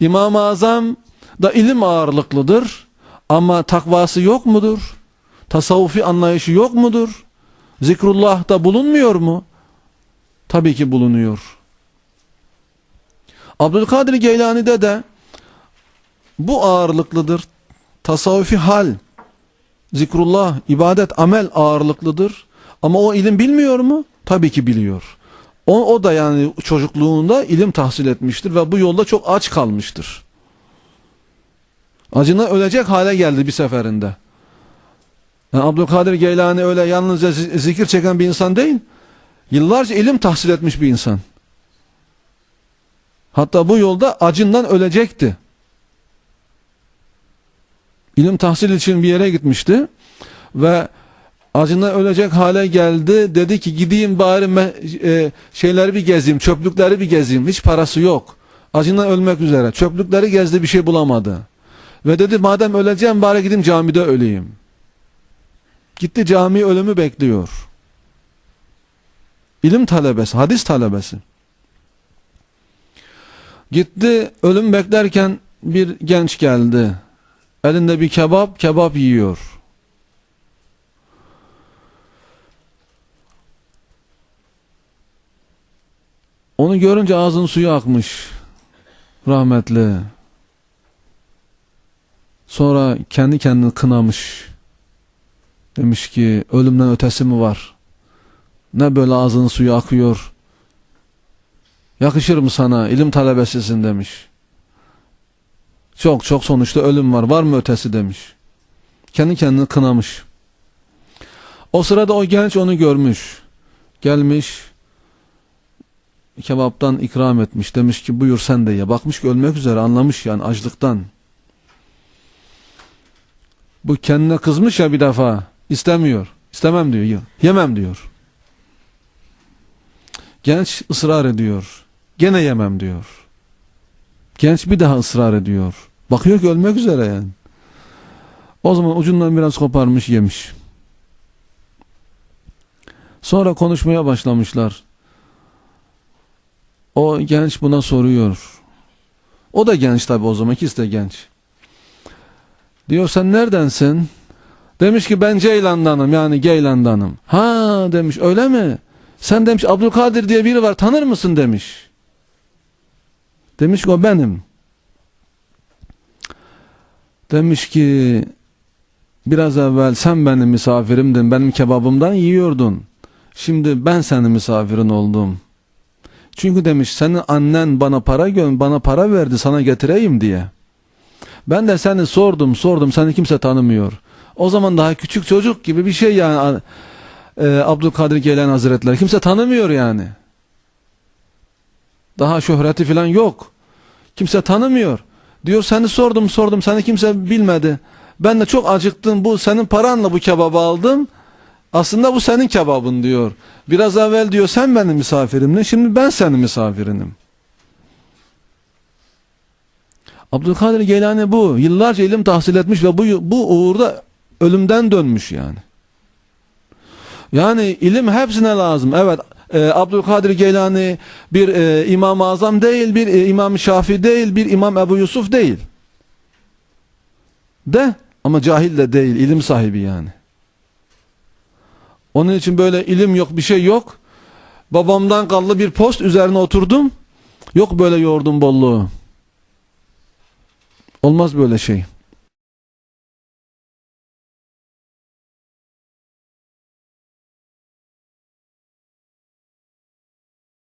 İmam-ı Azam da ilim ağırlıklıdır ama takvası yok mudur? Tasavvufi anlayışı yok mudur? Zikrullah da bulunmuyor mu? Tabii ki bulunuyor. Abdülkadir Geylani'de de bu ağırlıklıdır. Tasavvufi hal, zikrullah, ibadet, amel ağırlıklıdır. Ama o ilim bilmiyor mu? Tabii ki biliyor. O, o da yani çocukluğunda ilim tahsil etmiştir ve bu yolda çok aç kalmıştır. Acına ölecek hale geldi bir seferinde. Yani Abdülkadir Geylani öyle yalnızca zi- zikir çeken bir insan değil. Yıllarca ilim tahsil etmiş bir insan. Hatta bu yolda acından ölecekti. İlim tahsil için bir yere gitmişti ve acından ölecek hale geldi. Dedi ki gideyim bari e, şeyleri bir gezeyim, çöplükleri bir gezeyim. Hiç parası yok. Acından ölmek üzere. Çöplükleri gezdi bir şey bulamadı. Ve dedi madem öleceğim bari gideyim camide öleyim. Gitti cami ölümü bekliyor. İlim talebesi, hadis talebesi. Gitti ölüm beklerken bir genç geldi. Elinde bir kebap, kebap yiyor. Onu görünce ağzının suyu akmış. Rahmetli. Sonra kendi kendini kınamış. Demiş ki ölümden ötesi mi var? Ne böyle ağzının suyu akıyor? Yakışır mı sana? İlim talebesisin demiş. Çok çok sonuçta ölüm var. Var mı ötesi demiş. Kendi kendini kınamış. O sırada o genç onu görmüş. Gelmiş. Kebaptan ikram etmiş. Demiş ki buyur sen de ye. Bakmış ki ölmek üzere anlamış yani açlıktan. Bu kendine kızmış ya bir defa. İstemiyor. İstemem diyor. "Ye- Yemem diyor. Genç ısrar ediyor. Gene yemem diyor. Genç bir daha ısrar ediyor. Bakıyor ki ölmek üzere yani. O zaman ucundan biraz koparmış yemiş. Sonra konuşmaya başlamışlar. O genç buna soruyor. O da genç tabi o zaman ikisi de genç. Diyor sen neredensin? Demiş ki ben Ceylan'danım yani Geylan'danım. Ha demiş öyle mi? Sen demiş Abdülkadir diye biri var tanır mısın demiş. Demiş ki o benim. Demiş ki biraz evvel sen benim misafirimdin benim kebabımdan yiyordun. Şimdi ben senin misafirin oldum. Çünkü demiş senin annen bana para gö bana para verdi sana getireyim diye. Ben de seni sordum sordum seni kimse tanımıyor. O zaman daha küçük çocuk gibi bir şey yani e, Abdülkadir Geylani Hazretleri kimse tanımıyor yani. Daha şöhreti falan yok. Kimse tanımıyor. Diyor seni sordum sordum seni kimse bilmedi. Ben de çok acıktım bu senin paranla bu kebabı aldım. Aslında bu senin kebabın diyor. Biraz evvel diyor sen benim misafirimdin şimdi ben senin misafirinim. Abdülkadir Geylani bu. Yıllarca ilim tahsil etmiş ve bu, bu uğurda ölümden dönmüş yani. Yani ilim hepsine lazım. Evet e, Abdülkadir Geylani bir e, İmam-ı Azam değil, bir e, İmam Şafii değil, bir İmam Ebu Yusuf değil. De ama cahil de değil, ilim sahibi yani. Onun için böyle ilim yok, bir şey yok. Babamdan kaldı bir post üzerine oturdum. Yok böyle yoğurdum bolluğu. Olmaz böyle şey.